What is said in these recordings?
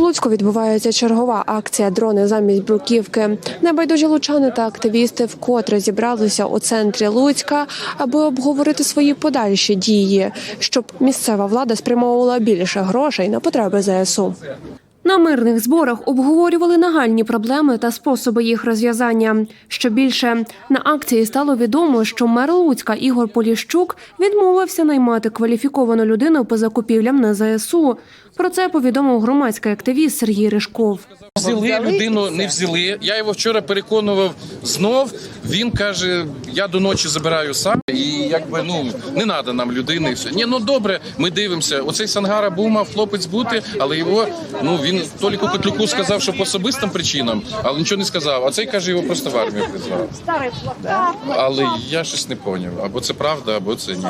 Луцьку відбувається чергова акція Дрони замість бруківки. Небайдужі лучани та активісти вкотре зібралися у центрі Луцька, аби обговорити свої подальші дії, щоб місцева влада спрямовувала більше грошей на потреби ЗСУ. На мирних зборах обговорювали нагальні проблеми та способи їх розв'язання. Що більше на акції стало відомо, що мер Луцька Ігор Поліщук відмовився наймати кваліфіковану людину по закупівлям на ЗСУ. Про це повідомив громадський активіст Сергій Ришков. Взяли людину, не взяли. Я його вчора переконував знов. Він каже: я до ночі забираю сам, і якби ну не треба нам людини. Все ні, ну добре, ми дивимося. Оцей Сангара був мав хлопець бути, але його ну він Толіку Котлюку сказав, що по особистим причинам, але нічого не сказав. А цей каже, його просто в армію призвав. Але я щось не поняв. Або це правда, або це ні.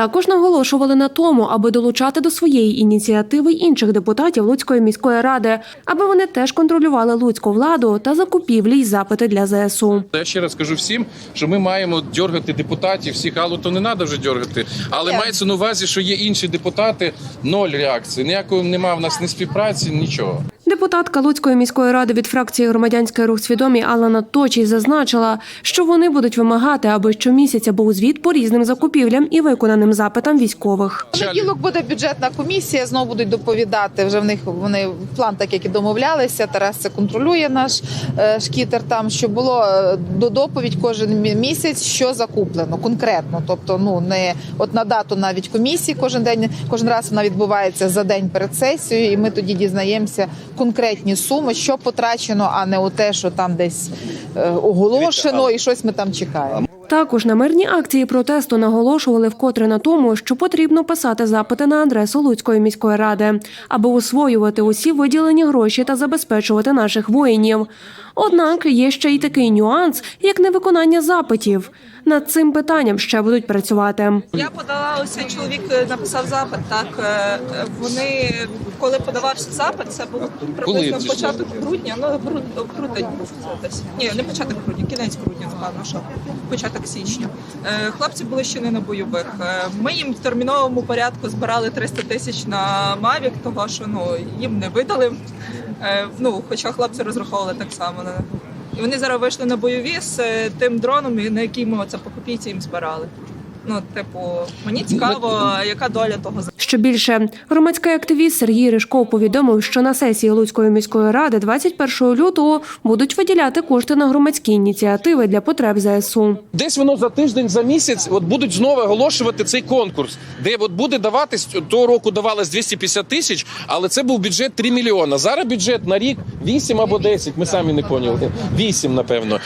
Також наголошували на тому, аби долучати до своєї ініціативи інших депутатів Луцької міської ради, аби вони теж контролювали луцьку владу та закупівлі й запити для ЗСУ. Я ще раз кажу всім, що ми маємо дергати депутатів. Всіх алло, то не треба вже дергати. Але мається на увазі, що є інші депутати, ноль реакції. Ніякої немає в нас ні співпраці, нічого. Депутатка Луцької міської ради від фракції громадянський рух свідомі Алана Точій зазначила, що вони будуть вимагати, аби щомісяця був звіт по різним закупівлям і виконаним запитам військових. В Понеділок буде бюджетна комісія. Знову будуть доповідати. Вже в них вони план, так як і домовлялися. Тарас це контролює наш е, шкітер. Там що було е, до доповідь кожен місяць, що закуплено конкретно. Тобто, ну не от на дату навіть комісії кожен день, кожен раз вона відбувається за день перед сесією, і ми тоді дізнаємося конкретні суми, що потрачено, а не у те, що там десь е, оголошено, і щось ми там чекаємо. Також на мирні акції протесту наголошували вкотре на тому, що потрібно писати запити на адресу Луцької міської ради, аби освоювати усі виділені гроші та забезпечувати наших воїнів. Однак є ще й такий нюанс, як невиконання запитів. Над цим питанням ще будуть працювати. Я подала ось чоловік е, написав запит. Так е, е, вони коли подавався запит, це було приблизно Коли початок грудня. Ну груд, грудень був це десь. Ні, не початок грудня, кінець грудня, напевно, що початок січня. Хлопці були ще не на бойових. Ми їм в терміновому порядку збирали 300 тисяч на Мавік, того що ну їм не видали. Е, Ну, хоча хлопці розраховували так само і вони зараз вийшли на бойові з е, тим дроном, на який ми оце по копійці їм збирали. Ну, типу, мені цікаво, яка доля того Що більше, громадський активіст Сергій Ришков повідомив, що на сесії Луцької міської ради 21 лютого будуть виділяти кошти на громадські ініціативи для потреб ЗСУ. Десь воно за тиждень, за місяць, от будуть знову оголошувати цей конкурс, де от буде даватись того року давалось 250 тисяч, але це був бюджет 3 мільйона. Зараз бюджет на рік 8 або 10, Ми самі не поняли. 8, напевно.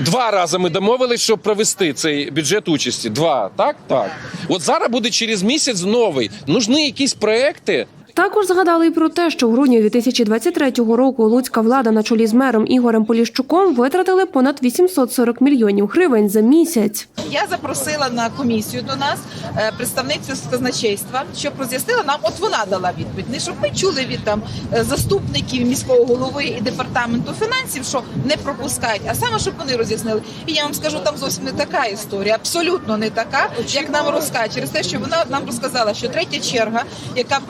Два рази ми домовились, щоб провести цей бюджет участі. Два, так? Так. От зараз буде через місяць новий. Нужні якісь проекти. Також згадали й про те, що в грудні 2023 року луцька влада на чолі з мером Ігорем Поліщуком витратили понад 840 мільйонів гривень за місяць. Я запросила на комісію до нас е, представницю з казначейства, щоб роз'яснила нам. От вона дала відповідь. Не щоб ми чули від там е, заступників міського голови і департаменту фінансів, що не пропускають, а саме щоб вони роз'яснили. І я вам скажу, там зовсім не така історія, абсолютно не така, як нам розказують. Через те, що вона нам розказала, що третя черга, яка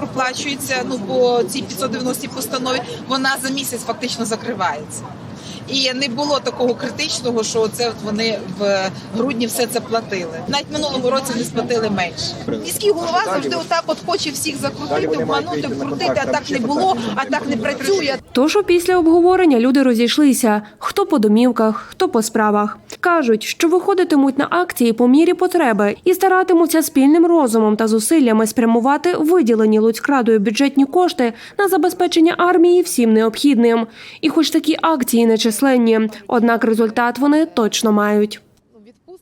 проплачується ну по цій 590 постанові, вона за місяць фактично закривається. І не було такого критичного, що це от вони в грудні все це платили. Навіть минулому році не сплатили менше. Міський голова завжди отак от хоче всіх закрутити, обманути, вкрутити, а так не було, а так не працює. Тож після обговорення люди розійшлися: хто по домівках, хто по справах. Кажуть, що виходитимуть на акції по мірі потреби і старатимуться спільним розумом та зусиллями спрямувати виділені Луцькрадою бюджетні кошти на забезпечення армії всім необхідним. І хоч такі акції нечисленні, однак результат вони точно мають.